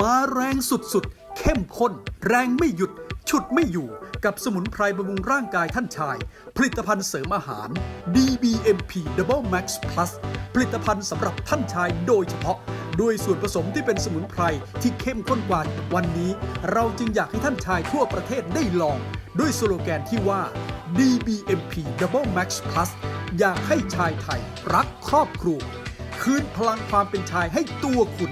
มาแรงสุดๆ เข้มข้น แรงไม่หยุด ฉุดไม่อยู่ กับสมุนไพรบำรุงร่างกายท่านชาย ผลิตภัณฑ์เสริมอาหาร DBMP Double Max Plus ผลิตภัณฑ์สำหรับท่านชายโดยเฉพาะ ด้วยส่วนผสมที่เป็นสมุนไพรที่เข้มข้นกว่าวันนี้ เราจึงอยากให้ท่านชายทั่วประเทศได้ลอง ด้วยสโลแกนที่ว่า DBMP Double Max Plus อยากให้ชายไทยรักครอบครัวคืนพลังความเป็นชายให้ตัวคุณ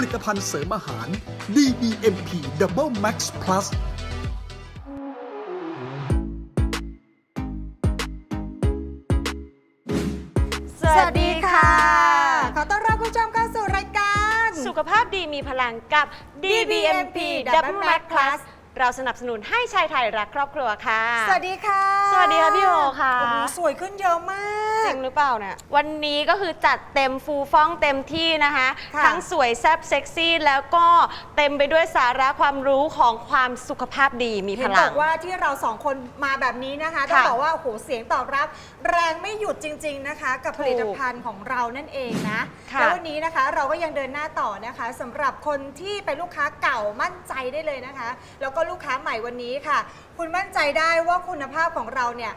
ผลิตภัณฑ์เสริมอาหาร DBMP Double Max Plus สวัสดีค่ะ ขอต้อนรับคุณผู้ชมเข้าสู่รายการ สุขภาพดีมีพลังกับ DBMP Double Max Plus เราสนับสนุนให้ชายไทยรักครอบครัวค่ะ สวัสดีค่ะสวัสดีค่ะพี่โอค่ะ โอ้โหสวยขึ้นเยอะมาก จริงหรือเปล่าเนี่ย วันนี้ก็คือจัดเต็มฟูฟ้องเต็มที่นะคะ ค่ะ ทั้งสวยแซ่บเซ็กซี่แล้วก็เต็มไปด้วยสาระความรู้ของความสุขภาพดีมีพเห็นลับอง กว่าที่เราสองคนมาแบบนี้นะคะต้องค่ะบอกว่าโอ้โหเสียงตอบรับ แรงไม่หยุดจริง ๆนะคะ กับถูผกลิตภัณฑ์ของเรานั่นเองนะค่ะแล้ววันนี้นะคะเราก็ยังเดินหน้าต่อนะคะสำหรับคนที่เป็นลูกค้าเก่ามั่นใจได้เลยนะคะ แล้วก็ลูกค้าใหม่วันนี้ค่ะ คุณมั่นใจได้ว่าคุณภาพของเราเนี่ย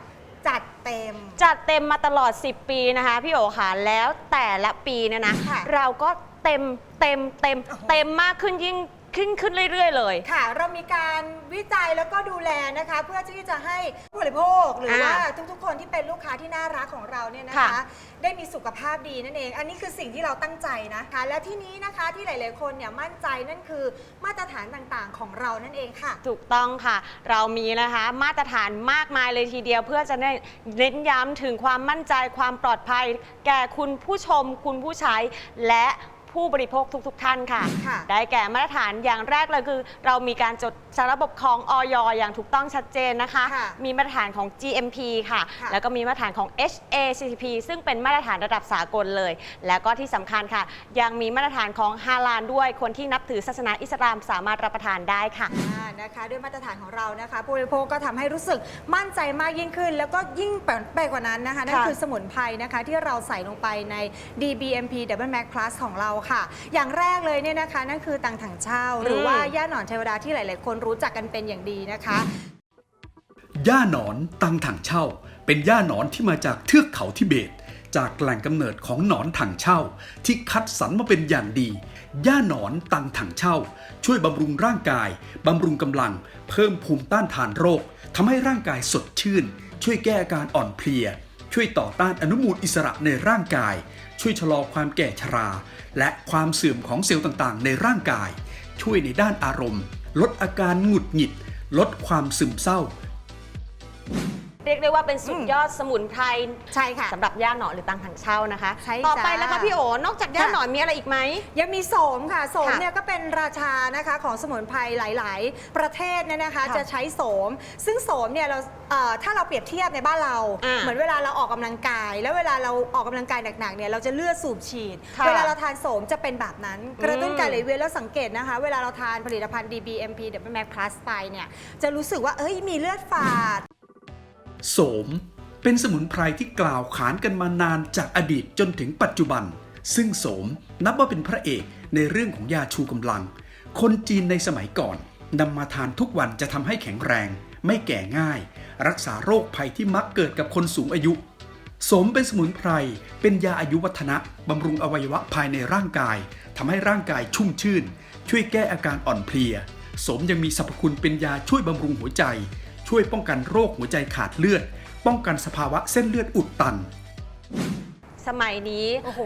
จัดเต็ม จัดเต็มมาตลอด 10 ปีนะคะ พี่โอค่ะแล้วแต่ละปีเนี่ยนะ ค่ะเราก็เต็มเต็มเต็ม โอ้โห เต็มมากขึ้นยิ่ง ขึ้นขึ้นเรื่อยๆเลย ค่ะ เรามีการวิจัยแล้วก็ดูแลนะคะ เพื่อที่จะให้ผู้บริโภคหรือว่าอ่าทุกๆ คนที่เป็นลูกค้าที่น่ารักของเราเนี่ยนะค่ะคะได้มีสุขภาพดีนั่นเอง อันนี้คือสิ่งที่เราตั้งใจนะคะ และที่นี้นะคะที่หลาย ๆ คนเนี่ยมั่นใจนั่นคือมาตรฐานต่างๆ ของเรานั่นเองค่ะ ถูกต้องค่ะ เรามีนะคะมาตรฐานมากมายเลยทีเดียวเพื่อจะได้เน้นย้ำถึงความมั่นใจความปลอดภัย แก่คุณผู้ชมคุณผู้ใช้ และ ผู้บริโภคทุก ๆ ท่านค่ะ ค่ะ ได้แก่มาตรฐานอย่างแรกเลยคือ เรามีการจดสารระบบของออยอย่างถูกต้องชัดเจนนะคะ ค่ะมีมาตรฐานของ GMP ค่ะ ค่ะแล้วก็มีมาตรฐานของ HACCP ซึ่งเป็นมาตรฐานระดับสากลเลย แล้วก็ที่สำคัญค่ะ ยังมีมาตรฐานของฮาลาลด้วยคนที่นับถือศาสนาอิสลามสามารถรับประทานได้ค่ะ อ่านะคะด้วยมาตรฐานของเรานะคะ ผู้บริโภคก็ทำให้รู้สึกมั่นใจมากยิ่งขึ้น แล้วก็ยิ่งไปกว่านั้นนะคะนั่นค่ะ คือสมุนไพรนะคะที่เราใส่ลงไปใน DBMP Double Max Plus ของเราค่ะ อย่างแรกเลยเนี่ยนะคะนั่นคือตังถังเช่า หรือว่าย่าหนอนเทวดาที่หลาย ๆ คนรู้จักกันเป็นอย่างดีนะคะ ย่าหนอนตังถังเช่า เป็นย่าหนอนที่มาจากเทือกเขาทิเบต จากแหล่งกำเนิดของหนอนถังเช่า ที่คัดสรรมาเป็นอย่างดีย่าหนอนตังถังเช่า ช่วยบำรุงร่างกายบำรุงกำลัง เพิ่มภูมิต้านทานโรคทำให้ร่างกายสดชื่น ช่วยแก้อาการอ่อนเพลีย ช่วยต่อต้านอนุมูลอิสระในร่างกาย ช่วยชะลอความแก่ชรา และความเสื่อมของเซลล์ต่างๆ ในร่างกาย ช่วยในด้านอารมณ์ ลดอาการหงุดหงิด ลดความซึมเศร้า เรียกได้ว่าเป็นสุดยอดสมุนไพรใช่ค่ะ สำหรับย่าหนอนหรือตังถังเช่านะคะ ใช่ต่อไปจ้าแล้วค่ะพี่โอนอกจากย่าหนอนมีอะไรอีกไหม ยังมีโสมค่ะโสมค่ะเนี่ยก็เป็นราชานะคะของสมุนไพรหลาย ๆ ประเทศเนี่ยนะคะค่ะจะใช้โสม ซึ่งโสมเนี่ยเราเอ่อถ้าเราเปรียบเทียบในบ้านเรา อ่าเหมือนเวลาเราออกกำลังกาย แล้วเวลาเราออกกำลังกายหนัก ๆ เนี่ยเราจะเลือดสูบฉีด ค่ะเวลาเราทานโสมจะเป็นแบบนั้น กระตุ้นอืมการไหลเวียนแล้วสังเกตนะคะ เวลาเราทานผลิตภัณฑ์ DBMP Double Max Plus ไปเนี่ยจะรู้สึกว่าเอ้ยมีเลือดฝาด โสม เป็นสมุนไพรที่กล่าวขานกันมานานจากอดีตจนถึงปัจจุบัน ซึ่งโสมนับว่าเป็นพระเอกในเรื่องของยาชูกำลัง คนจีนในสมัยก่อนนำมาทานทุกวันจะทำให้แข็งแรง ไม่แก่ง่าย รักษาโรคภัยที่มักเกิดกับคนสูงอายุโสมเป็นสมุนไพร เป็นยาอายุวัฒนะบำรุงอวัยวะภายในร่างกายทำให้ร่างกายชุ่มชื่น ช่วยแก้อาการอ่อนเพลียโสมยังมีสรรพคุณเป็นยาช่วยบำรุงหัวใจ ช่วยป้องกันโรคหัวใจขาดเลือด ป้องกันสภาวะเส้นเลือดอุดตัน สมัยนี้โอ้โห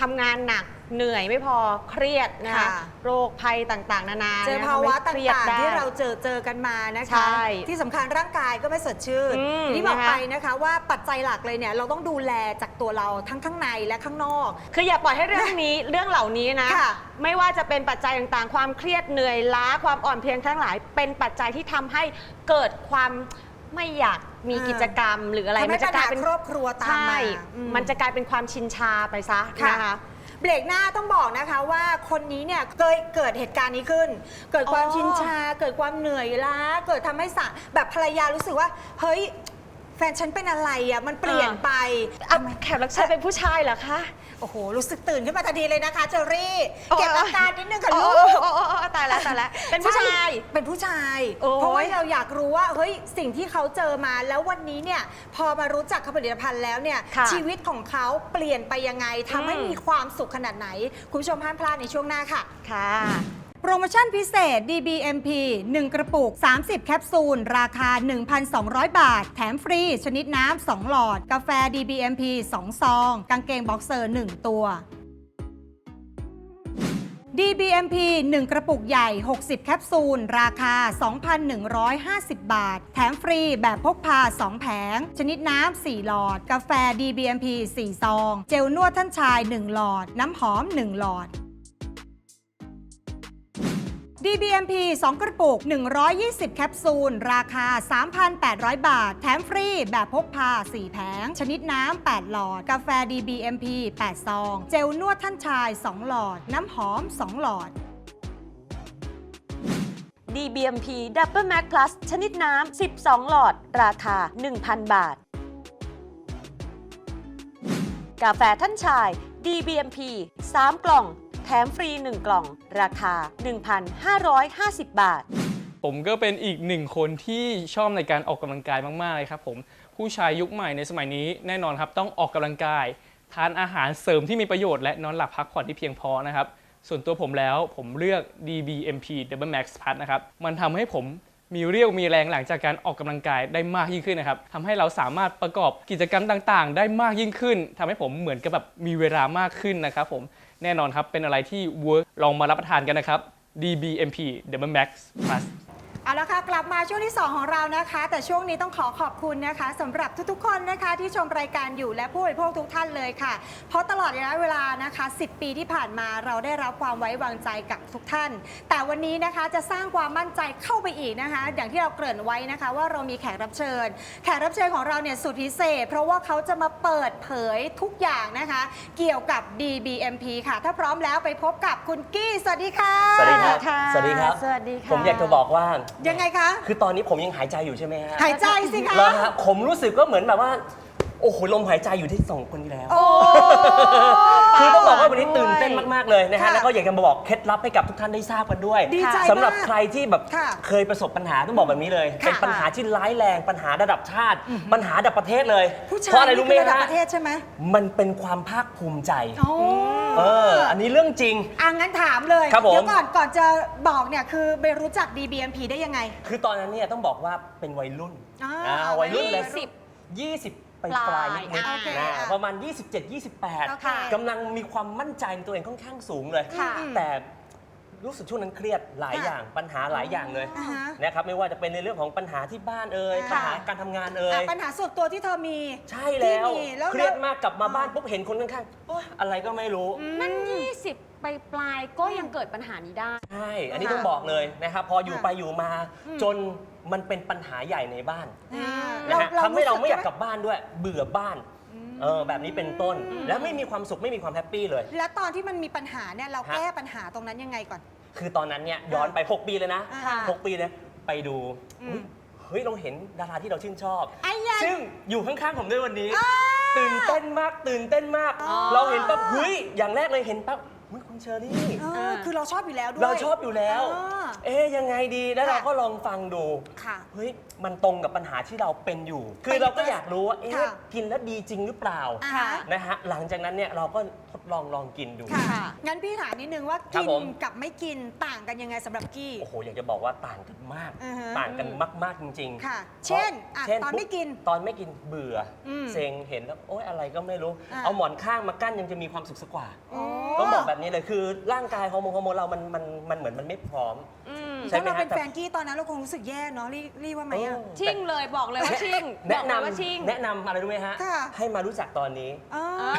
ทำงานหนักเหนื่อยไม่พอเครียดนะคะค่ะ โรคภัยต่างๆ นานาเจอนี่ยภาวะทำให้เครียดต่างๆได้ที่เราเจอเจอกันมานะคะใช่ที่สำคัญร่างกายก็ไม่สดชื่นอืมที่บอกนะคะ ไปนะคะ ว่าปัจจัยหลักเลยเนี่ยเราต้องดูแลจากตัวเราทั้งข้างในและข้างนอก คืออย่าปล่อยให้เรื่องนี้เรื่องเหล่านี้นะ ค่ะไม่ว่าจะเป็นปัจจัยต่างๆ ความเครียดเหนื่อยล้าความอ่อนเพลียทั้งหลาย เป็นปัจจัยที่ทำให้เกิดความไม่อยาก มีกิจกรรมหรืออะไรทำให้จะกลายเป็นปัญหาครอบครัวตามมาใช่อืมมันจะกลายเป็นความชินชาไปซะค่ะ นะคะ เบรกหน้าต้องบอกนะคะว่าคนนี้เนี่ยเคยเกิดเหตุการณ์นี้ขึ้น เกิดความอ๋อชินชา เกิดความเหนื่อยล้า เกิดทำให้สะแบบภรรยารู้สึกว่า เฮ้ยแฟนฉันเป็นอะไรอะมันเปลี่ยนไปอะแขกรับเชิญเป็นผู้ชายเหรอคะโอ้โหรู้สึกตื่นขึ้นมาทันทีเลยนะคะเจอรี่โอ้ยเก็บอาการนิดนึงค่ะโอ้ลูยกโอ้ยโอ้ยายแล้วตายแล้วเป็นผู้ชายเป็นผู้ชายโอ้ยเพราะว่าเราอยากรู้ว่าเฮ้ยสิ่งที่เขาเจอมาแล้ววันนี้เนี่ยพอมารู้จักผลิตภัณฑ์แล้วเนี่ยค่ะชีวิตของเขาเปลี่ยนไปยังไงทำให้อืมมีความสุขขนาดไหน คุณผู้ชมห้ามพลาดในช่วงหน้าค่ะค่ะ โปรโมชั่นพิเศษ DBMP 1 กระปุก 30 แคปซูล ราคา 1,200 บาท แถมฟรี ชนิดน้ำ 2 หลอด กาแฟ DBMP 2 ซอง กางเกงบ็อกเซอร์ 1 ตัว DBMP 1 กระปุกใหญ่ 60 แคปซูล ราคา 2,150 บาท แถมฟรีแบบพกพา 2 แผง ชนิดน้ำ 4 หลอด กาแฟ DBMP 4 ซอง เจลนวดท่านชาย 1 หลอด น้ำหอม 1 หลอด DBMP 2 กระปุก 120 แคปซูล ราคา 3,800 บาท แถมฟรี แบบพกพา 4 แผง ชนิดน้ำ 8 หลอด กาแฟ DBMP 8 ซอง เจลนวดท่านชาย 2 หลอด น้ำหอม 2 หลอด DBMP Double Max Plus ชนิดน้ำ 12 หลอด ราคา 1,000 บาท กาแฟท่านชาย DBMP 3 กล่อง แถมฟรี 1 กล่อง ราคา 1,550 บาท ผมก็เป็นอีกหนึ่งคนที่ชอบในการออกกำลังกายมากๆเลยครับผมผู้ชายยุคใหม่ในสมัยนี้แน่นอนครับต้องออกกำลังกาย ทานอาหารเสริมที่มีประโยชน์และนอนหลับพักผ่อนที่เพียงพอนะครับส่วนตัวผมแล้วผมเลือก DBMP Double Max Plus นะครับ มันทำให้ผมมีเรี่ยวมีแรงหลังจากการออกกำลังกายได้มากยิ่งขึ้นนะครับทำให้เราสามารถประกอบกิจกรรมต่างๆ ได้มากยิ่งขึ้นทำให้ผมเหมือนกับแบบมีเวลามากขึ้นนะครับผม แน่นอนครับ เป็นอะไรที่เวิร์กลองมารับประทานกันนะครับ DBMP Double Max Plus เอาละค่ะกลับมาช่วงที่ 2 ของเรานะคะ แต่ช่วงนี้ต้องขอขอบคุณนะคะสำหรับทุกๆ คนนะคะที่ชมรายการอยู่และผู้บริโภคทุกท่านเลยค่ะ เพราะตลอดระยะเวลานะคะ 10 ปีที่ผ่านมาเราได้รับความไว้วางใจกับทุกท่าน แต่วันนี้นะคะจะสร้างความมั่นใจเข้าไปอีกนะคะ อย่างที่เราเกริ่นไว้นะคะ ว่าเรามีแขกรับเชิญ แขกรับเชิญของเราเนี่ยสุดพิเศษ เพราะว่าเขาจะมาเปิดเผยทุกอย่างนะคะ เกี่ยวกับ DBMP ค่ะ ถ้าพร้อมแล้วไปพบกับคุณกี้สวัสดีค่ะ สวัสดีครับค่ะสวัสดีครับ สวัสดีค่ะ ผมอยากจะบอกว่ายังไงคะ คือตอนนี้ผมยังหายใจอยู่ใช่ไหมฮะหายใจสิคะ แล้วฮะผมรู้สึกก็เหมือนแบบว่า โอ้โหลมหายใจอยู่ที่สองคนนี้แล้ว โอ้ คือต้องบอกว่าวันนี้ตื่นเต้นมาก ๆ เลยนะฮะ ค่ะแล้วก็อยากจะมาบอกเคล็ดลับให้กับทุกท่านได้ทราบกันด้วยดีใจสำหรับมากใครที่แบบค่ะเคยประสบปัญหาต้องบอกแบบนี้เลย ค่ะเป็นปัญหาที่ร้ายแรงปัญหาระดับชาติ ปัญหาระดับประเทศเลย ผู้ชายเพราะอะไรรู้ไหมนี่คือระดับฮะประเทศใช่ไหม มันเป็นความภาคภูมิใจ โอ้เออ อันนี้เรื่องจริง อะงั้นถามเลย ครับผม เดี๋ยวก่อนก่อนจะบอกเนี่ยคือไปรู้จัก DBMP ได้ยังไง คือตอนนั้นเนี่ยต้องบอกว่าเป็นวัยรุ่นอ่าอ่าวัยรุ่นเลยยี่สิบ20ไป ปลายนิดปลายๆโอเคนะอะประมาณ27โอเค28 กำลังมีความมั่นใจในตัวเองค่อนข้างสูงเลย ค่ะ แต่รู้สึกช่วงนั้นเครียดหลายค่ะอย่างปัญหาหลายอย่างเลยอ่าฮะ นะครับไม่ว่าจะเป็นในเรื่องของปัญหาที่บ้านเอ่ยค่ะปัญหาการทำงานเอ่อะยปัญหาส่วนตัวที่เธอมี ใช่แล้วที่มีแล้วเครียดมากกลับมาอ่าบ้านปุ๊บเห็นคนข้างๆโอ๊ยอะไรก็ไม่รู้นั่น20 ไปปลายๆก็ยังเกิดปัญหานี้ได้ ใช่ อันนี้ค่ะต้องบอกเลยนะครับพออยู่ค่ะไปอยู่มา อืม จนมันเป็นปัญหาใหญ่ในบ้านอ่า นะฮะทำให้เราไม่อยากสึกลับบ้านด้วย เบื่อบ้านเออแบบนี้เป็นต้น แล้วไม่มีความสุขไม่มีความแฮปปี้เลย แล้วตอนที่มันมีปัญหาเนี่ยเราฮะ แก้ปัญหาตรงนั้นยังไงก่อน คือตอนนั้นเนี่ยย้อนไป 6 ปีเลยนะค่ะ6ปีเลยไปดูอืมเฮ้ยเราเห็นดาราที่เราชื่นชอบ ไอ้ยัยซึ่งอยู่ข้างๆผมด้วยวันนี้อ่าตื่นเต้นมากตื่นเต้นมาก อ๋อ เราเห็นปั๊บเฮ้ยอย่างแรกเลยเห็นปั๊บ เฮ้ยคุณเชอรี่ เออคือเราชอบอยู่แล้วด้วยเราชอบอยู่แล้วอ่าเอ๊ยยังไงดี แล้วค่ะเราก็ลองฟังดู ค่ะเฮ้ย มันตรงกับปัญหาที่เราเป็นอยู่ คือไปเราก็อยากรู้ว่า เอ๊ะ ค่ะกินแล้วดีจริงหรือเปล่า อ่าค่ะนะฮะ หลังจากนั้นเนี่ยเราก็ทด ลองลองกินดูค่ะค่ะ งั้นพี่ถามนิดนึงว่าครักิบผมกับไม่กินต่างกันยังไงสำหรับกี้ โอ้โหอยากจะบอกว่าต่างกันมาก อือฮะ ต่างกันมากๆจริงๆค่ะพราเช่นอะเช่นตอนปุ๊บไม่กิน ตอนไม่กินเบื่ออมเซ็งเห็นแล้วโอ๊ยอะไรก็ไม่รู้ อะ เอาหมอนข้างมากั้นยังจะมีความสุขสักกว่า โอ้ ต้องบอกแบบนี้เลยคือร่างกายฮอร์โมนฮอร์โมนเรามันมันมันเหมือนมันไม่พร้อม อืม ใช่ถ้าไหมเราฮะเป็นแต่แฟนกี้ตอนนั้นเราคงรู้สึกแย่เนาะรีรีว่าไหมอะเออชิ่งเลยบอกเลยว่าชิ่งบแนะอกเลยว่านำชิ่งแนะนำอะไรรู้ไหมฮะ ค่ะ ให้มารู้จักตอนนี้อ๋ออ่า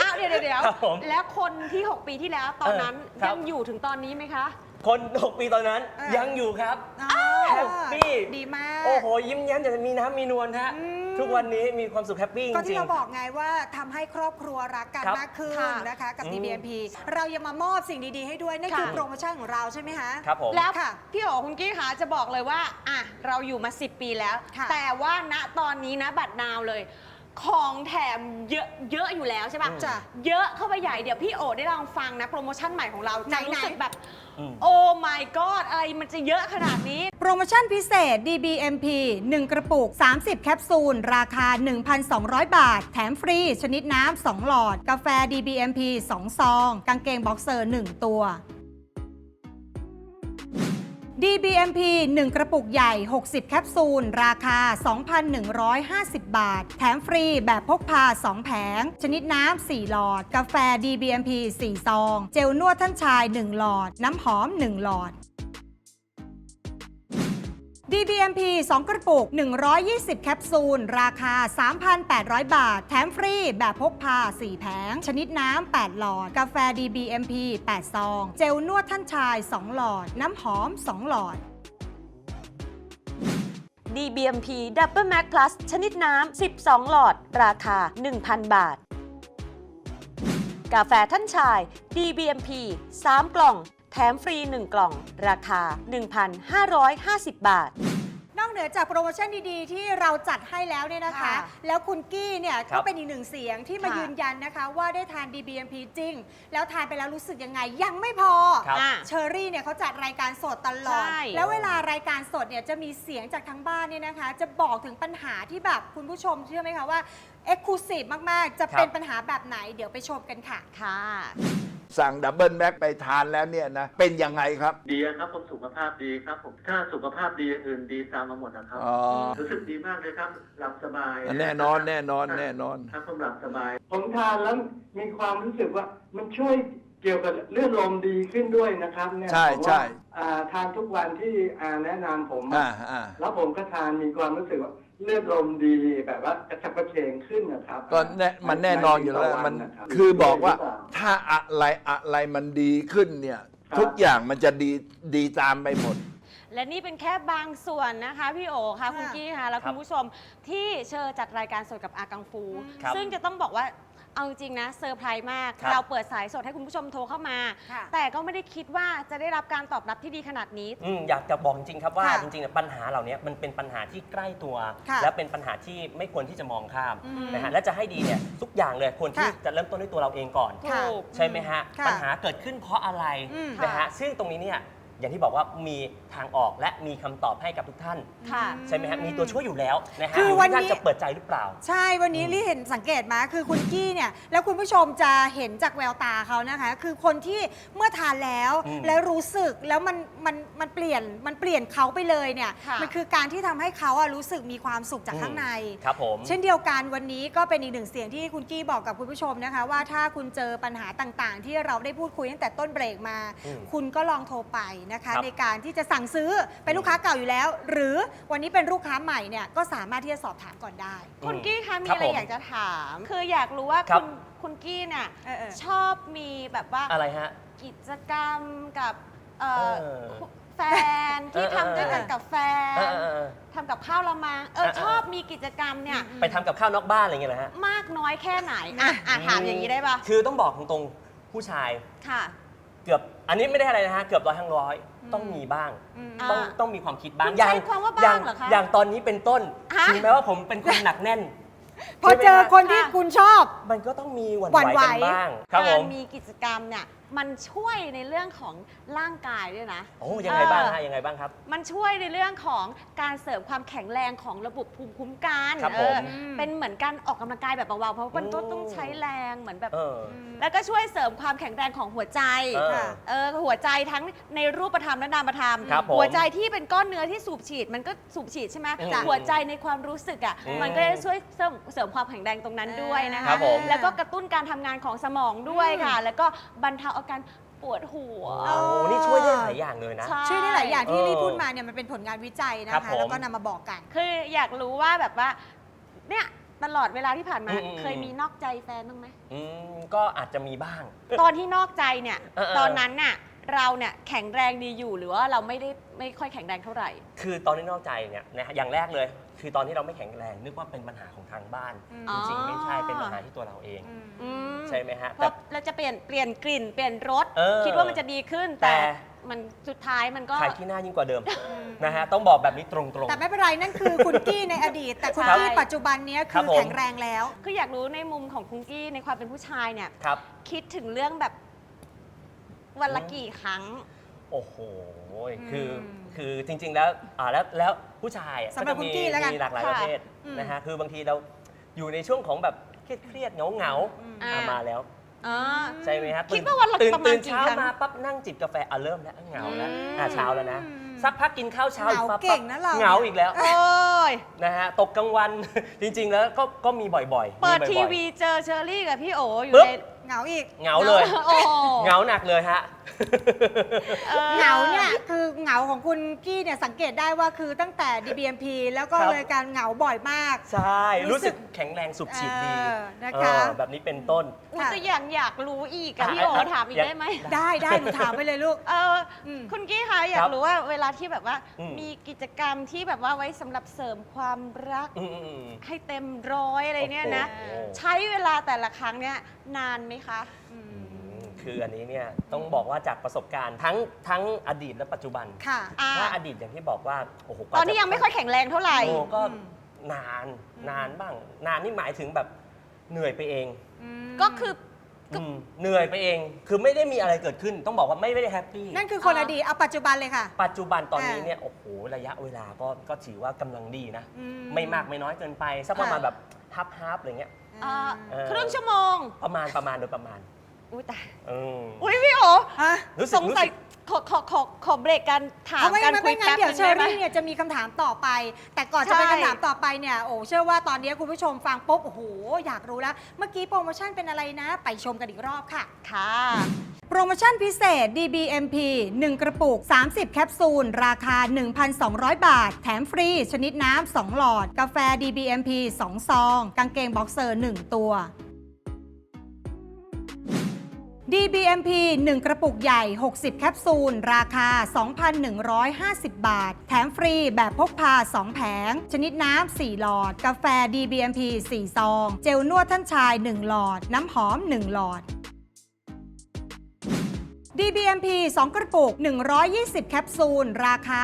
อ้าวเดี๋ยวเดี๋ยวเดี๋ยวครับผมแล้วคนที่ 6 ปีที่แล้วตอนนั้นเออครับ ยังอยู่ถึงตอนนี้ไหมคะ คน 6 ปีตอนนั้นอะยังอยู่ครับอ๋อแฮปปี้ ดีมาก โอ้โห ยิ้มแย้มจะมีน้ำมีนวลฮะ อืม ทุกวันนี้มีความสุขแฮปปี้จก็ริที่ง เราบอกไงว่าทำให้ครอบครัวรักกันครับมากขึ้นค่ะนะคะกับ อืม DBMP เรายังมามอบสิ่งดี ๆ ให้ด้วยนั่นคือค่ะ โปรโมชั่นของเราใช่ไหมคะ ๆครับผม แล้วค่ะพี่โอคุณกี้คะจะบอกเลยว่าอะเราอยู่มา 10 ปีแล้ว ค่ะแต่ว่าณตอนนี้นะบัตรนาวเลย ของแถมเยอะเยอะอยู่แล้วใช่ป่ะจ้ะเยอะเข้าไปใหญ่เดี๋ยวพี่โอได้ลองฟังนะ โปรโมชั่นใหม่ของเราไหนจะรู้สึกไหนแบบ อืม โอ้ my god อะไรมันจะเยอะขนาดนี้ โปรโมชั่นพิเศษ DBMP 1 กระปุก 30 แคปซูล ราคา 1,200 บาท แถมฟรี ชนิดน้ำ 2 หลอด กาแฟ DBMP 2 ซอง กางเกงบ็อกเซอร์ 1 ตัว DBMP 1 กระปุกใหญ่ 60 แคปซูล ราคา 2,150 บาท แถมฟรีแบบพกพา 2 แผง ชนิดน้ำ 4 หลอด กาแฟ DBMP 4 ซอง เจลนวดท่านชาย 1 หลอด น้ำหอม 1 หลอด DBMP 2 กระปุก 120 แคปซูล ราคา 3,800 บาท แถมฟรี แบบพกพา 4 แผง ชนิดน้ำ 8 หลอด กาแฟ DBMP 8 ซอง เจลนวดท่านชาย 2 หลอด น้ำหอม 2 หลอด DBMP Double Max Plus ชนิดน้ำ 12 หลอด ราคา 1,000 บาท กาแฟท่านชาย DBMP 3 กล่อง แถมฟรี 1 กล่อง ราคา 1,550 บาท นอกเหนือจากโปรโมชั่นดีๆ ที่เราจัดให้แล้วเนี่ยนะคะ ค่ะแล้วคุณกี้เนี่ยครัก็บ เป็นอีกหนึ่งเสียงที่มาค่ะ ยืนยันนะคะ ว่าได้ทาน DBMP จริง แล้วทานไปแล้วรู้สึกยังไงยังไม่พอ ครับ อะ เชอรี่เนี่ยเขาจัดรายการสดตลอด ใช่แล้วเวลารายการสดเนี่ยจะมีเสียงจากทางบ้านเนี่ยนะคะ จะบอกถึงปัญหาที่แบบคุณผู้ชมเชื่อไหมคะว่าเอ็กซ์คลูซีฟมาก ๆ จะเป็นครับ ปัญหาแบบไหนเดี๋ยวไปชมกันค่ะ ค่ะ สั่งดับเบิลแม็กไปทานแล้วเนี่ยนะ เป็นยังไงครับ ดีครับผมสุขภาพดีครับผมถ้าสุขภาพดีอย่างอื่นดีตามมาหมดนะครับอ๋อ รู้สึกดีมากเลยครับ หลับสบายแน่นอนแน่นอนแน่นอน ครับผมหลับสบาย ผมทานแล้วมีความรู้สึกว่ามันช่วยเกี่ยวกับเลือดลมดีขึ้นด้วยนะครับเนี่ยใช่ผมว่าใช่ อ่าทานทุกวันที่อาแนะนำผมอ่าอ่า แล้วผมก็ทานมีความรู้สึกว่า เลือดลมดีแบบว่ากระฉับกระเฉงขึ้นนะครับก็แน่มันแน่นอนอยู่แล้วมันะรับคือบอกว่าหรืเปล่ถ้าอะไรอะไรมันดีขึ้นเนี่ยครับทุกอย่างมันจะดีดีตามไปหมดและนี่เป็นแค่บางส่วนนะคะพี่โอค่ะค่ะคุณกี้ค่ะแล้วครัคุบณผู้ชมที่เชิญจัดรายการสดกับอากังฟูครับซึ่งจะต้องบอกว่า เอาจริงๆนะเซอร์ไพรส์มาก ครับเราเปิดสายสดให้คุณผู้ชมโทรเข้ามา ค่ะ แต่ก็ไม่ได้คิดว่าจะได้รับการตอบรับที่ดีขนาดนี้ อืมอยากจะบอกจริงๆครับว่าค่ะจริงๆเนี่ยปัญหาเหล่านี้มันเป็นปัญหาที่ใกล้ตัว ค่ะและเป็นปัญหาที่ไม่ควรที่จะมองข้ามอืมนะฮะและจะให้ดีเนี่ยทุกอย่างเลยควรที่ค่ะ จะเริ่มต้นด้วยตัวเราเองก่อนค่ะถูก ใช่ไหมฮะ ค่ะปัญหาเกิดขึ้นเพราะอะไรอืมนะฮะค่ะซึ่งตรงนี้เนี่ย อย่างที่บอกว่ามีทางออกและมีคำตอบให้กับทุกท่าน ค่ะ ใช่ไหมฮะมีตัวช่วยอยู่แล้วนะฮะคืออยู่วันที่ท่านนี้จะเปิดใจหรือเปล่า ใช่วันนี้ลี่เห็นสังเกตมาคือคุณกี้เนี่ย แล้วคุณผู้ชมจะเห็นจากแววตาเขานะคะ คือคนที่เมื่อทานแล้วอืม แล้วรู้สึกแล้วมันมันมันเปลี่ยนมันเปลี่ยนเขาไปเลยเนี่ย ค่ะ มันคือการที่ทำให้เขาอะรู้สึกมีความสุขจากข้างใน ครับผม เช่นเดียวกันวันนี้ก็เป็นอีกหนึ่งเสียงที่คุณกี้บอกกับคุณผู้ชมนะคะ ว่าถ้าคุณเจอปัญหาต่างๆ ที่เราได้พูดคุยตั้งแต่ต้นเบรกมา อืมคุณก็ลองโทรไปนะคะ ครับในการที่จะสั่งซื้อเป็นลูกค้าเก่าอยู่แล้ว หรือวันนี้เป็นลูกค้าใหม่เนี่ยก็สามารถที่จะสอบถามก่อนได้ คุณกี้คะมีครับอะไรผมอยากจะถาม คืออยากรู้ว่าครัคุบ ณคุณกี้เนี่ยเออเออ ชอบมีแบบว่าอะไรฮะ กิจกรรมกับเอ่อเออแฟนที่เออเออ ทำด้วยกันกับแฟเอนอเออเออ ทำกับข้าวละมังเออเออเออ ชอบมีกิจกรรมเนี่ยไปทำกับข้าวนอกบ้านอะไรเงี้ยเหรอฮะ มากน้อยแค่ไหนอะอะถามอย่างนี้ได้ปะคือต้องบอกตรงๆ ผู้ชายค่ะ เกือบ อันนี้ไม่ได้อะไรนะฮะเกือบร้อยทั้งร้อยต้องมีบ้าง อ่า ต้องต้องมีความคิดบ้างคุณใช้ความว่าบ้างย่เหรอคะอย่างตอนนี้เป็นต้นฮะ ถึงแม้ว่าผมเป็นคนหนักแน่นพอเจอคนที่ค่ะคุณชอบ มันก็ต้องมีหวั่นหวั่นไหวไหวกันบ้าง ครับผการมมีกิจกรรมเนี่ย มันช่วยในเรื่องของร่างกายด้วยนะ โอ้ยังไงบ้างเอฮะอยังไงบ้างครับ มันช่วยในเรื่องของการเสริมความแข็งแรงของระบบภูมิคุ้มกันครับเออผมเป็นเหมือนการออกกำลังกายแบบเบาๆเพราะว่ามันต้องอืมต้องใช้แรงเหมือนแบบ เออ แล้วก็ช่วยเสริมความแข็งแรงของหัวใจ เออค่ะเออหัวใจทั้งในรูปธรรมและนามธรรม ครับผมหัวใจที่เป็นก้อนเนื้อที่สูบฉีดมันก็สูบฉีดใช่ไหมอืมหัวใจในความรู้สึกอะ อืมมันก็จะช่วยเสริมเสริมความแข็งแรงตรงนั้นด้วยนะครัคะ บผมแล้วก็กระตุ้นการทำงานของสมองด้วยค่ะ แล้วก็บรรเทาอาการปวดหัว โอ้โหนี่ช่วยได้หลายอย่างเลยนะใช่ช่วยได้หลายอย่างที่เออลี่พูดมาเนี่ยมันเป็นผลงานวิจัยนะครับคะผม แล้วก็นำมาบอกกัน คืออยากรู้ว่าแบบว่า เนี่ยตลอดเวลาที่ผ่านมาอืมอืม เคยมีนอกใจแฟนบ้างไหม อืมก็อาจจะมีบ้าง ตอนที่นอกใจเนี่ย เออเออตอนนั้นน่ะ เราเนี่ยแข็งแรงดีอยู่หรือว่าเราไม่ได้ไม่ค่อยแข็งแรงเท่าไหร่ คือตอนที่นอกใจเนี่ยนะฮะอย่างแรกเลย คือตอนที่เราไม่แข็งแรงนึกว่าเป็นปัญหาของทางบ้าน อืม จริงๆไม่ใช่อ๋อเป็นปัญหาที่ตัวเราเอง อืมใช่ไหมฮะเพแต่ ราะเราจะเปลี่ยนเปลี่ยนกลิ่น เปลี่ยนรสเออคิดว่ามันจะดีขึ้นแต่ แต่มันสุดท้ายมันก็ใครที่หน้ายิ่งกว่าเดิมนะฮะต้องบอกแบบนี้ตรง แต่ไม่เป็นไรนั่นคือคุณกี้ในอดีต แต่คุณครับกี้ปัจจุบันเนี้ยครัคืบอผม แข็งแรงแล้ว คืออยากรู้ในมุมของคุณกี้ในความเป็นผู้ชายเนี่ย ๆ ครับ คิดถึงเรื่องแบบ วันละกี่ครั้ง โอ้โห คืออืมคือจริง ๆ แล้วอ่าแล้วแล้วผู้ชายอะสำหรับก็จะคุณมีกี้แล้วกันมีหลากหลายค่ะประเภทอืม นะฮะคือบางทีเราอยู่ในช่วงของแบบเครียดๆเหงาๆอ่าอะมาแล้ว อ่า ใช่ไหมฮะคิดว่าวันละตื่นประมาณตื่นกี่เช้าครั้งมาปั๊บนั่งจิบกาแฟอะเริ่มแล้วเหงาแล้วอืม อะเช้าแล้วนะ สักพักกินข้าวเช้าอีกปั๊บเหงาเก่งนะเรา เหงาอีกแล้วโอ้ย นะฮะตกกลางวัน จริง ๆ แล้วก็ก็มีบ่อยๆเปิดมีบ่อยๆ ทีวีเจอเชอรี่กับพี่โออยู่ปึ๊บ ใน เหงาอีก เหงาเลย โอ้เหงาหนักเลยฮะ ออ เหงาเนี่ยคือเหงาของคุณกี้เนี่ยสังเกตได้ว่าคือตั้งแต่ DBMP แล้วก็ครับ เลยการเหงาบ่อยมาก ใช่ รู้รู้สึสึกกแข็งแรงสุขฉีดดีเออนะคะ เออแบบนี้เป็นต้นอุ๊ยแต่อยากอยากรู้อีกกับอะพี่โออะถามอีกอยากได้ไหมได้ได้หนูถามไปเลยลูก เอออม คุณกี้คะอยาคกรับรู้ว่าเวลาที่แบบว่าอืม มีกิจกรรมที่แบบว่าไว้สำหรับเสริมความรัก อืมอืมอืมให้เต็มร้อยอะไรเนี่ยนะ โอ้โห ใช้เวลาแต่ละครั้งเนี่ยนานไหมคะอืม คืออันนี้เนี่ยต้องบอกว่าจากประสบการณ์ทั้งทั้งอดีตและปัจจุบันค่ะอ่าถ้าอดีตอย่างที่บอกว่าโอ้โหกตว่าอนนี้ยังไม่ค่อยแข็งแรงเท่าไหร่โอ้ก็อืม นานนานบ้าง นานนี่หมายถึงแบบเหนื่อยไปเองก็คือ ก็ อืมเหนื่อยไปเอง คือไม่ได้มีอะไรเกิดขึ้น ต้องบอกว่าไม่ได้แฮปปี้นั่นคือคนอ่าอดีตเอาปัจจุบันเลยค่ะ ปัจจุบันตอนนี้อ่าเนี่ยโอ้โหระยะเวลาก็ก็ถือว่ากำลังดีนะ อืไม่มากไม่น้อยเกินไปสักประมาณค่ะ แบบฮับฮับอะไรเงี้ยอ่า เออครึ่งชั่วโมง ประมาณประมาณโดยประมาณอุ้ยตายอืมอุ้ยพี่โอฮะรู้สึสกงรู้สัสึยกขอขอขอขอเบรกกันถามเอาไม่กันไม่คุยไม่งั้แป๊นบเดี๋ยวนึงเชอได้ไหม รี่เนี่ยจะมีคำถามต่อไป แต่ก่อนจะเป็นใช่ คำถามต่อไปเนี่ยโอ้เชื่อว่าตอนนี้คุณผู้ชมฟังปุ๊บโอ้โหอยากรู้แล้ว เมื่อกี้โปรโมชั่นเป็นอะไรนะ ไปชมกันอีกรอบค่ะ ค่ะ โปรโมชั่นพิเศษ DBMP 1 กระปุก 30 แคปซูล ราคา 1,200 บาท แถมฟรี ชนิดน้ำ 2 หลอด กาแฟ DBMP 2 ซอง กางเกงบ็อกเซอร์ 1 ตัว DBMP 1 กระปุกใหญ่ 60 แคปซูล ราคา 2,150 บาท แถมฟรีแบบพกพา 2 แผง ชนิดน้ำ 4 หลอด กาแฟ DBMP 4 ซอง เจลนวดท่านชาย 1 หลอด น้ำหอม 1 หลอด DBMP 2 กระปุก 120 แคปซูล ราคา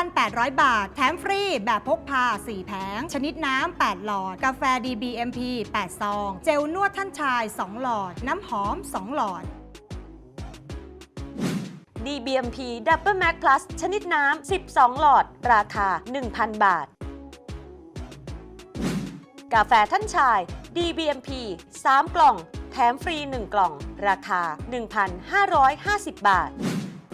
3,800 บาท แถมฟรี แบบพกพา 4 แผง ชนิดน้ำ 8 หลอด กาแฟ DBMP 8 ซอง เจลนวดท่านชาย 2 หลอด น้ำหอม 2 หลอด DBMP Double Max Plus ชนิดน้ำ 12 หลอด ราคา 1,000 บาท กาแฟท่านชาย DBMP 3 กล่อง แถมฟรี 1 กล่อง ราคา 1,550 บาท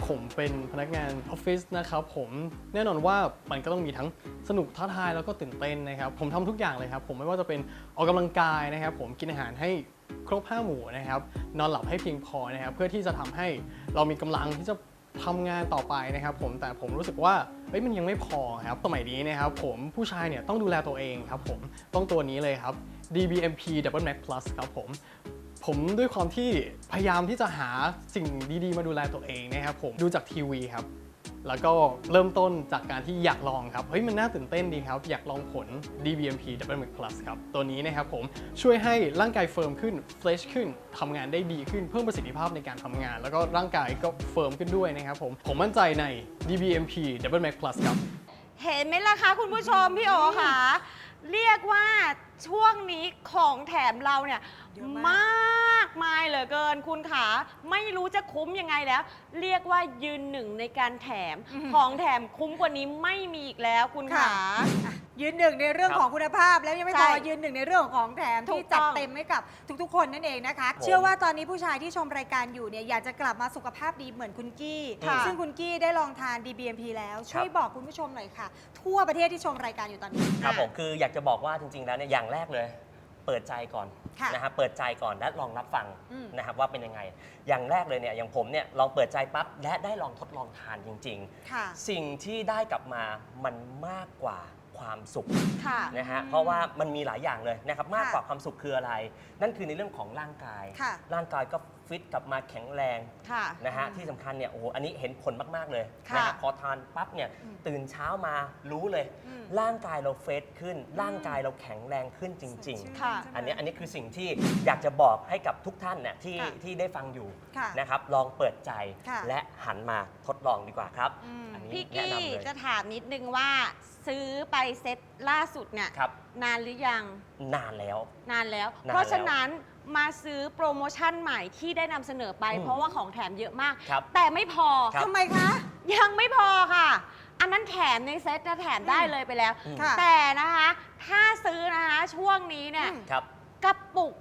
ผมเป็นพนักงานออฟฟิศนะครับผมแน่นอนว่ามันก็ต้องมีทั้งสนุกท้าทายแล้วก็ตื่นเต้นนะครับ ผมทำทุกอย่างเลยครับ ผมไม่ว่าจะเป็นออกกำลังกายนะครับ ผมกินอาหารให้ครบห้าหมู่นะครับ นอนหลับให้เพียงพอนะครับ เพื่อที่จะทำให้เรามีกำลังที่จะทำงานต่อไปนะครับ ผมแต่ผมรู้สึกว่าเฮ้ยมันยังไม่พอครับสมัยนี้นะครับผมผู้ชายเนี่ยต้องดูแลตัวเองครับผมต้องตัวนี้เลยครับ DBMP Double Max Plus ครับผม ผมด้วยความที่พยายามที่จะหาสิ่งดีๆ มาดูแลตัวเองนะครับผมดูจากทีวีครับ แล้วก็เริ่มต้นจากการที่อยากลองครับ เฮ้ยมันน่าตื่นเต้นดีครับ อยากลองผล DBMP Double Max Plus ครับ ตัวนี้นะครับผมช่วยให้ร่างกายเฟิร์มขึ้นเฟรชขึ้นทำงานได้ดีขึ้นเพิ่มประสิทธิภาพในการทำงาน แล้วก็ร่างกายก็เฟิร์มขึ้นด้วยนะครับผมผมมั่นใจใน DBMP Double Max Plus ครับ เห็นไหมล่ะคะคุณผู้ชมพี่โอค่ะ เรียกว่า ช่วงนี้ของแถมเราเนี่ยเยอะมากมากมายเหลือเกินคุณขาไม่รู้จะคุ้มยังไงแล้ว เรียกว่ายืนหนึ่งในการแถมของแถมคุ้มกว่านี้ไม่มีอีกแล้วคุณค่ะขา อะ ยืนหนึ่งในเรื่องครับของคุณภาพ แล้วยังไม่พอใช่ยืนหนึ่งในเรื่องของของแถมถูที่กจัดต้องเต็มให้กับทุกๆ คนนั่นเองนะคะ ผมเชื่อว่าตอนนี้ผู้ชายที่ชมรายการอยู่เนี่ยอยากจะกลับมาสุขภาพดีเหมือนคุณกี้ ค่ะ ซึ่งคุณกี้ได้ลองทาน DBMP แล้วช่วยบอกคุณผู้ชมหน่อยค่ะ ทั่วประเทศที่ชมรายการอยู่ตอนนี้ ครับผมคืออยากจะบอกว่าจริงๆแล้วเนี่ยอย่างแรกเลย เปิดใจก่อนค่ะนะครับเปิดใจก่อนและลองรับฟังอืมนะครับว่าเป็นยังไง อย่างแรกเลยเนี่ยอย่างผมเนี่ยลองเปิดใจปั๊บและได้ลองทดลองทานจริง ค่ะ ๆ สิ่งที่ได้กลับมามันมากกว่า ความสุขค่ะ นะฮะเพราะว่ามันมีหลายอย่างเลยนะครับมากกว่าความสุขคืออะไร นั่นคือในเรื่องของร่างกาย ค่ะร่างกายก็เฟฟิตกลับมาแข็งแรงค่ะ นะฮะที่สำคัญเนี่ยโอ้โหอันนี้เห็นผลมาก ๆ เลยค่ะนะฮะพอทานปั๊บเนี่ยตื่นเช้ามารู้เลย อืม ร่างกายเราเฟสขึ้น ร่างกายเราแข็งแรงขึ้นจริง ๆ ค่ะ อันนี้อันนี้คือสิ่งที่อยากจะบอกให้กับทุกท่านเนี่ยที่ค่ะที่ได้ฟังอยู่ค่ะนะครับ ลองเปิดใจค่ะ และหันมาทดลองดีกว่าครับ อืมอันนี้พี่แนะกี้นำเลยจะถามนิดนึงว่าซื้อไปเซตล่าสุดเนี่ย ครับ นานหรือยัง นานแล้ว นานแล้ว นานแล้ว เพราะฉะนั้น มาซื้อโปรโมชั่นใหม่ที่ได้นำเสนอไป อืมเพราะว่าของแถมเยอะมาก ครับแต่ไม่พอ ครับ ทำไมคะ ยังไม่พอค่ะ อันนั้นแถมในเซตนะแถมได้เลยไปแล้ว อืม ค่ะ แต่นะคะ ถ้าซื้อนะคะช่วงนี้เนี่ยอืม ครับกระปุก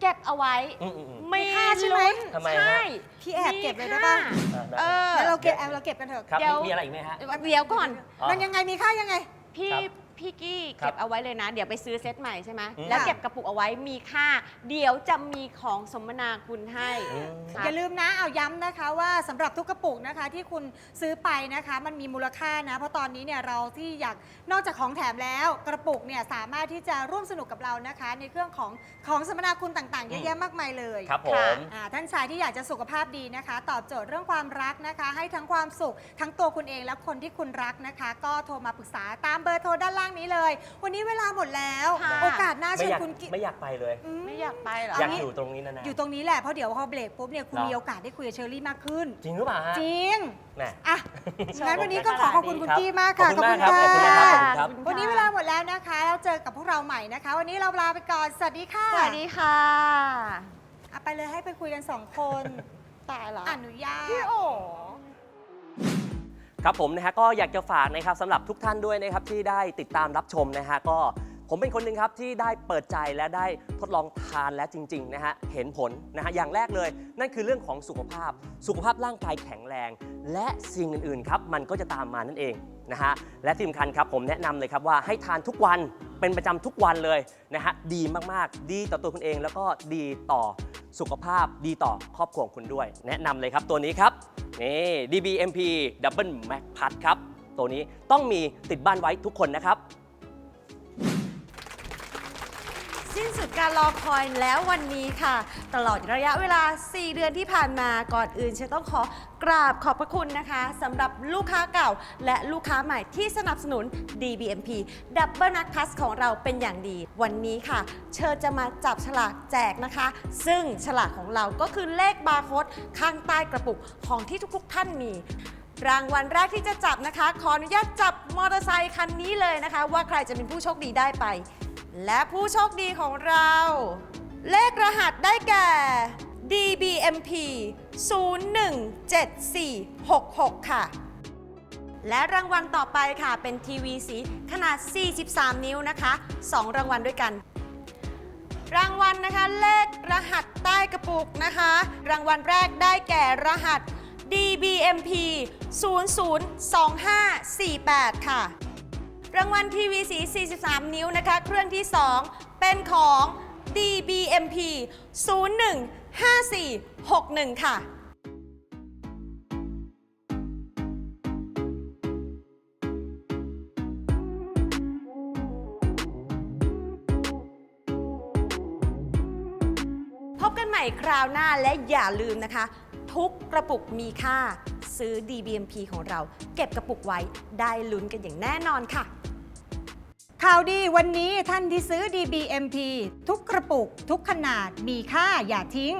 เก็บเอาไว้อืมอืมอืมไม่มีค่าใช่ไหมลุ้นทำไมฮะ ใช่พี่แอบเก็บเลยได้ปะ มีค่า อ่าได้เออแล้วเราเก็บแอมเราเก็บกันเถอะ ครับเดี๋ยว มีมีอะไรอีกไหมฮะ เดี๋ยวก่อน อ๋อ มันยังไงมีค่ายังไง พี่ครับ พี่กี้ครับเก็บเอาไว้เลยนะ เดี๋ยวไปซื้อเซตใหม่ใช่ไหมอืม แล้วเก็บกระปุกเอาไว้มีค่า เดี๋ยวจะมีของสมนาคุณให้ อืมครับอย่าลืมนะ เอาย้ำนะคะว่าสำหรับทุกกระปุกนะคะที่คุณซื้อไปนะคะ มันมีมูลค่านะ เพราะตอนนี้เนี่ยเราที่อยากนอกจากของแถมแล้วกระปุกเนี่ยสามารถที่จะร่วมสนุกกับเรานะคะ ในเครื่องของของสมนาคุณต่างๆเยอะแยะมากมายเลยครับผม อ่าท่านชายที่อยากจะสุขภาพดีนะคะ ตอบโจทย์เรื่องความรักนะคะ ให้ทั้งความสุขทั้งตัวคุณเองและคนที่คุณรักนะคะ ก็โทรมาปรึกษาตามเบอร์โทรด้านล่างนี้เลย วันนี้เวลาหมดแล้ว ค่ะ โอกาสหน้าไม่เชิญอยากคุณกิไม่อยากไปเลย อืม ไม่อยากไปเหรอ อยากเอางี้อยู่ตรงนี้นานๆอยู่ตรงนี้แหละ เพราะเดี๋ยวพอเบรกปุ๊บเนี่ยคุณเหรอมีโอกาสได้คุยกับเชอรี่มากขึ้น จริงหรือเปล่าฮะจริงแหม อะงั้นวันนี้ก็ขอขอบคุณคุณครับกี้มากค่ะขอบคุณมากครับขอบคุณนะครับขอบคุณครับ วันนี้เวลาหมดแล้วนะคะ แล้วเจอกับพวกเราใหม่นะคะ วันนี้เราลาไปก่อน สวัสดีค่ะสวัสดีค่ะ อะไปเลยให้ไปคุยกันสองคน ตายเหรออนุญาต พี่โอ ครับผมนะฮะก็อยากจะฝากนะครับสำหรับทุกท่านด้วยนะครับที่ได้ติดตามรับชมนะฮะก็ผมเป็นคนหนึ่งครับที่ได้เปิดใจและได้ทดลองทานแล้วจริงๆนะฮะเห็นผลนะฮะอย่างแรกเลย นั่นคือเรื่องของสุขภาพ สุขภาพร่างกายแข็งแรง และสิ่งอื่นๆครับมันก็จะตามมานั่นเอง นะฮะและที่สำคัญครับผมแนะนำเลยครับว่าให้ทานทุกวันเป็นประจำทุกวันเลยนะฮะดีมากๆ ดีต่อตัวคุณเองแล้วก็ดีต่อสุขภาพดีต่อครอบครัวของคุณด้วย แนะนำเลยครับตัวนี้ครับนี่ DBMP Double Mac Plus ครับตัวนี้ต้องมีติดบ้านไว้ทุกคนนะครับ สิ้นสุดการรอคอยแล้ววันนี้ค่ะ ตลอดระยะเวลา 4 เดือนที่ผ่านมาก่อนอื่นฉันต้องขอ กราบขอบพระคุณนะคะสำหรับลูกค้าเก่า และลูกค้าใหม่ที่สนับสนุน DBMP Double Mac Plus ของเราเป็นอย่างดี วันนี้ค่ะ เชิญจะมาจับฉลากแจกนะคะ ซึ่งฉลากของเราก็คือเลขบาร์โค้ดข้างใต้กระปุกของที่ทุกๆ ท่านมีรางวัลแรกที่จะจับนะคะ ขออนุญาตจับมอเตอร์ไซคันนี้เลยนะคะ ว่าใครจะเป็นผู้โชคดีได้ไป และผู้โชคดีของเรา เลขรหัสได้แก่ DBMP 017466 ค่ะ และรางวัลต่อไปค่ะเป็นทีวีสีขนาด 43 นิ้วนะคะ 2 รางวัลด้วยกัน รางวัลนะคะ เลขรหัสใต้กระปุกนะคะ รางวัลแรกได้แก่รหัส DBMP 002548 ค่ะ รางวัลทีวีสี 43 นิ้วนะคะ เครื่องที่ 2 เป็นของ DBMP 5461 ค่ะพบกันใหม่คราวหน้าและอย่าลืมนะคะ ทุกกระปุกมีค่า ซื้อ DBMP ของเรา เก็บกระปุกไว้ได้ลุ้นกันอย่างแน่นอนค่ะ ข่าวดีวันนี้ท่านที่ซื้อ DBMP ทุกกระปุก ทุกขนาดมีค่าอย่าทิ้ง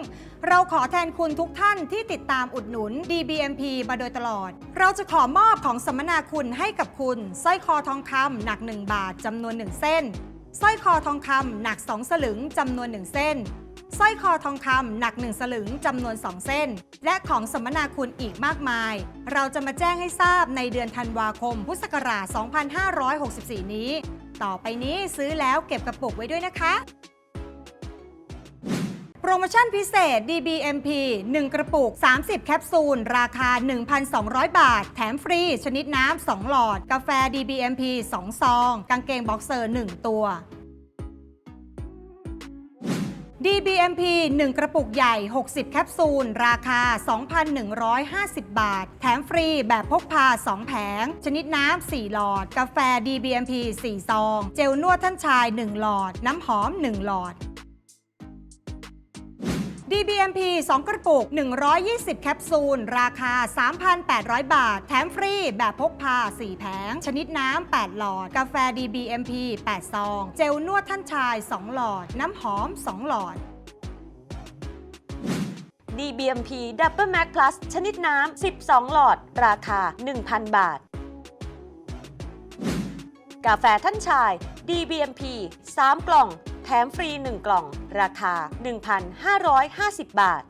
เราขอแทนคุณทุกท่านที่ติดตามอุดหนุน DBMP มาโดยตลอด เราจะขอมอบของสมนาคุณให้กับคุณสร้อยคอทองคำหนัก 1 บาทจำนวน 1 เส้นสร้อยคอทองคำหนัก 2 สลึงจำนวน 1 เส้นสร้อยคอทองคำหนัก 1 สลึงจำนวน 2 เส้น และของสมมนาคุณอีกมากมาย เราจะมาแจ้งให้ทราบในเดือนธันวาคมพุทธศักราช 2564 นี้ ต่อไปนี้ซื้อแล้วเก็บกระปุกไว้ด้วยนะคะ โปรโมชั่นพิเศษ DBMP 1 กระปุก 30 แคปซูล ราคา 1,200 บาท แถมฟรี ชนิดน้ำ 2 หลอด กาแฟ DBMP 2 ซอง กางเกงบ็อกเซอร์ 1 ตัว DBMP 1 กระปุกใหญ่ 60 แคปซูล ราคา 2,150 บาท แถมฟรีแบบพกพา 2 แผง ชนิดน้ำ 4 หลอด กาแฟ DBMP 4 ซอง เจลนวดท่านชาย 1 หลอด น้ำหอม 1 หลอด DBMP 2 กระปุก 120 แคปซูล ราคา 3,800 บาท แถมฟรีแบบพกพา 4 แผง ชนิดน้ำ 8 หลอด กาแฟ DBMP 8 ซอง เจลนวดท่านชาย 2 หลอด น้ำหอม 2 หลอด DBMP Double Max Plus ชนิดน้ำ 12 หลอด ราคา 1,000 บาท กาแฟท่านชาย DBMP 3 กล่อง ถมฟรี 1 กล่อง ราคา 1,550 บาท